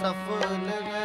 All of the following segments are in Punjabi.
ਸਫਲ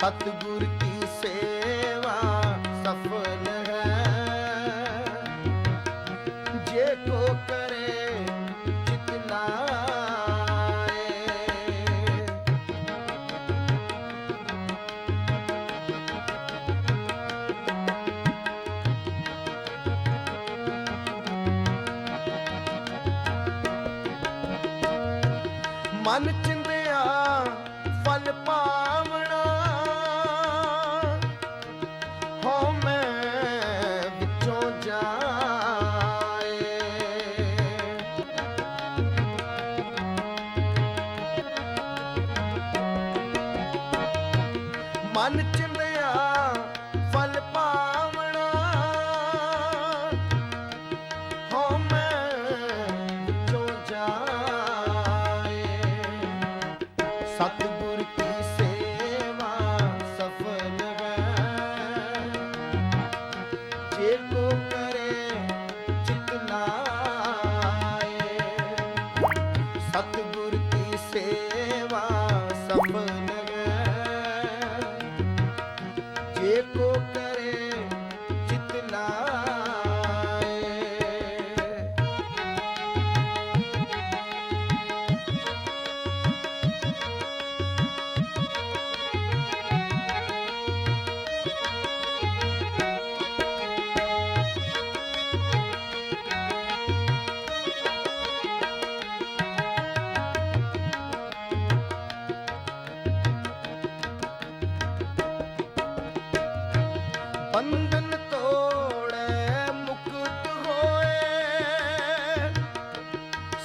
ਸਤਿਗੁਰ ਕੀ ਸੇਵਾ ਸਫਲ ਹੈ? ਜੇ ਕੋ ਕਰੇ ਚਿਤ ਲਾਏ ਮਨ ਚ मन चिम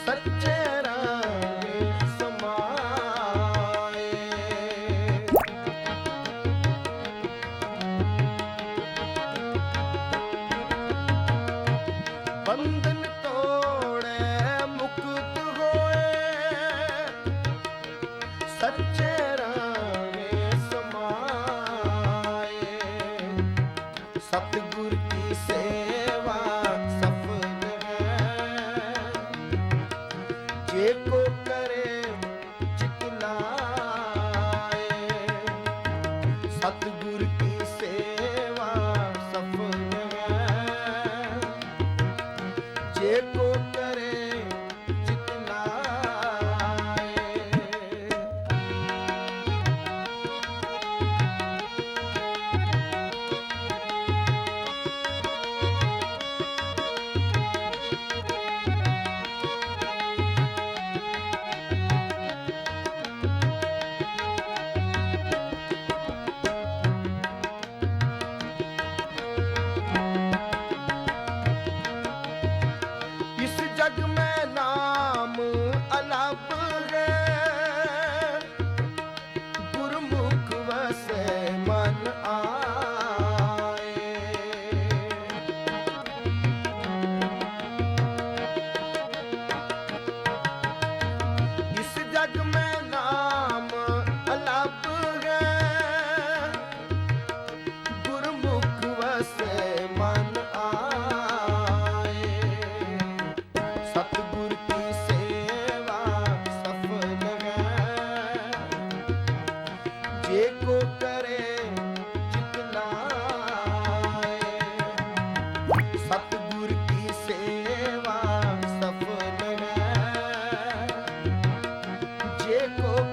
सच्चे सतगुरु cocoa.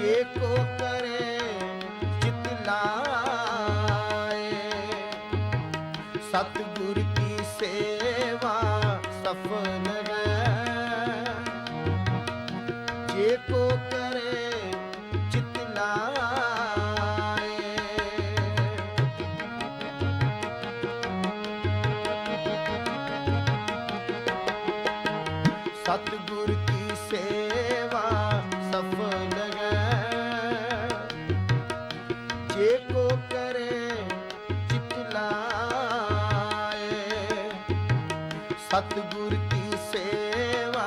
ਜੇ ਕੋ ਕਰ ਸਤਿਗੁਰ ਕੀ ਸੇਵਾ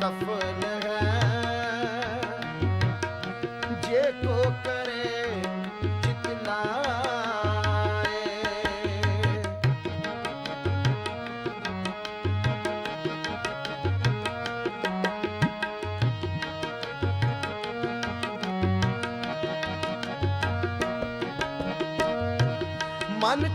ਸਫਲ ਹੈ? ਜੇ ਕੋ ਕਰੇ ਚਿਤ ਲਾਏ ਮਨ